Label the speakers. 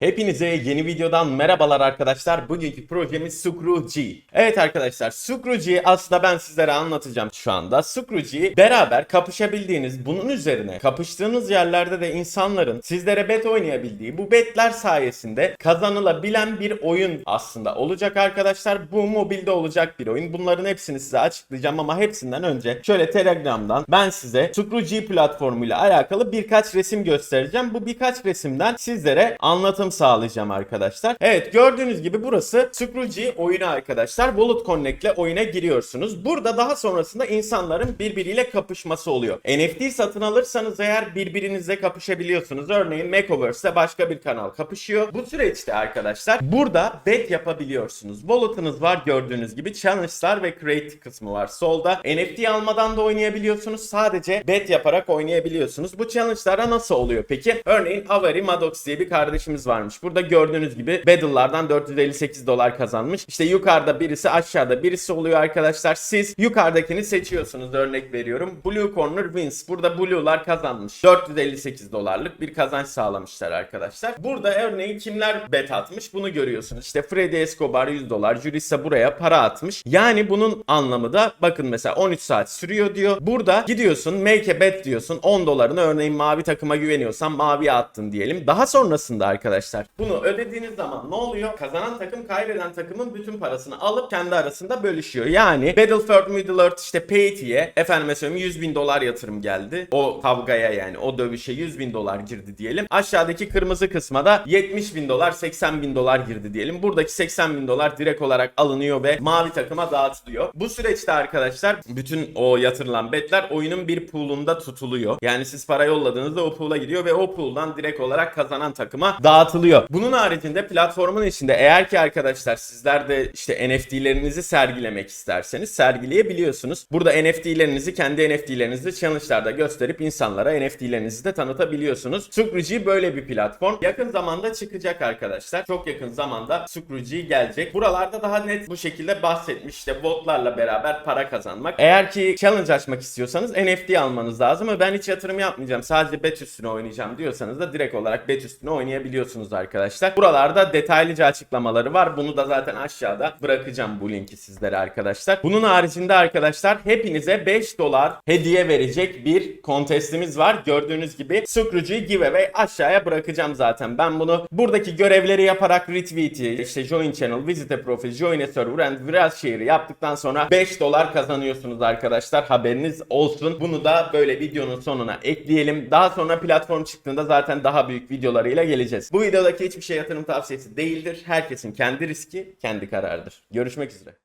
Speaker 1: Hepinize yeni videodan merhabalar arkadaşlar. Bugünkü projemiz Sukruji. Evet arkadaşlar Sukruji'yi aslında ben sizlere anlatacağım şu anda. Sukruji'yi beraber kapışabildiğiniz, bunun üzerine kapıştığınız yerlerde de insanların sizlere bet oynayabildiği bu betler sayesinde kazanılabilen bir oyun aslında olacak arkadaşlar. Bu mobilde olacak bir oyun. Bunların hepsini size açıklayacağım ama hepsinden önce şöyle Telegram'dan ben size Sukruji platformuyla alakalı birkaç resim göstereceğim. Bu birkaç resimden sizlere anlatım sağlayacağım arkadaşlar. Evet gördüğünüz gibi burası Scrooge oyunu arkadaşlar. Wallet Connect ile oyuna giriyorsunuz. Burada daha sonrasında insanların birbiriyle kapışması oluyor. NFT satın alırsanız eğer birbirinizle kapışabiliyorsunuz. Örneğin Makeoverse'de başka bir kanal kapışıyor. Bu süreçte arkadaşlar burada bet yapabiliyorsunuz. Wallet'ınız var gördüğünüz gibi. Challenge'lar ve Create kısmı var solda. NFT almadan da oynayabiliyorsunuz. Sadece bet yaparak oynayabiliyorsunuz. Bu challenge'lara nasıl oluyor peki? Örneğin Avery Maddox diye bir kardeşimiz varmış. Burada gördüğünüz gibi Battle'lardan 458 dolar kazanmış. İşte yukarıda birisi aşağıda birisi oluyor arkadaşlar. Siz yukarıdakini seçiyorsunuz örnek veriyorum. Blue Corner wins. Burada Blue'lar kazanmış. 458 dolarlık bir kazanç sağlamışlar arkadaşlar. Burada örneğin kimler bet atmış bunu görüyorsunuz. İşte Freddy Escobar 100 dolar. Jurissa buraya para atmış. Yani bunun anlamı da bakın mesela 13 saat sürüyor diyor. Burada gidiyorsun make a bet diyorsun. 10 dolarını örneğin mavi takıma güveniyorsan maviye attın diyelim. Daha sonrasında arkadaşlar bunu ödediğiniz zaman ne oluyor? Kazanan takım kaybeden takımın bütün parasını alıp kendi arasında bölüşüyor. Yani Battlefield Middle Earth işte Payt'ye efendime söyleyeyim 100 bin dolar yatırım geldi. O kavgaya yani o dövüşe 100 bin dolar girdi diyelim. Aşağıdaki kırmızı kısma da 70 bin dolar 80 bin dolar girdi diyelim. Buradaki 80 bin dolar direkt olarak alınıyor ve mavi takıma dağıtılıyor. Bu süreçte arkadaşlar bütün o yatırılan betler oyunun bir pool'unda tutuluyor. Yani siz para yolladığınızda o pool'a gidiyor ve o pool'dan direkt olarak kazanan takıma dağıtılıyor. Bunun haricinde platformun içinde eğer ki arkadaşlar sizler de işte NFT'lerinizi sergilemek isterseniz sergileyebiliyorsunuz. Burada NFT'lerinizi kendi NFT'lerinizi challenge'larda gösterip insanlara NFT'lerinizi de tanıtabiliyorsunuz. Sukruji böyle bir platform. Yakın zamanda çıkacak arkadaşlar. Çok yakın zamanda Sukruji gelecek. Buralarda daha net bu şekilde bahsetmiş. İşte botlarla beraber para kazanmak. Eğer ki challenge açmak istiyorsanız NFT almanız lazım ama ben hiç yatırım yapmayacağım. Sadece bet üstüne oynayacağım diyorsanız da direkt olarak bet üstüne oynayabiliyorsunuz arkadaşlar. Buralarda detaylıca açıklamaları var. Bunu da zaten aşağıda bırakacağım bu linki sizlere arkadaşlar. Bunun haricinde arkadaşlar hepinize 5 dolar hediye verecek bir kontestimiz var. Gördüğünüz gibi Scrooge'yu giveaway aşağıya bırakacağım zaten. Ben bunu buradaki görevleri yaparak retweet'i, işte join channel, visit a profile, join a server and viral share'ı yaptıktan sonra 5 dolar kazanıyorsunuz arkadaşlar. Haberiniz olsun. Bunu da böyle videonun sonuna ekleyelim. Daha sonra platform çıktığında zaten daha büyük videolarıyla geleceğiz. Bu videodaki hiçbir şey yatırım tavsiyesi değildir. Herkesin kendi riski, kendi kararıdır. Görüşmek üzere.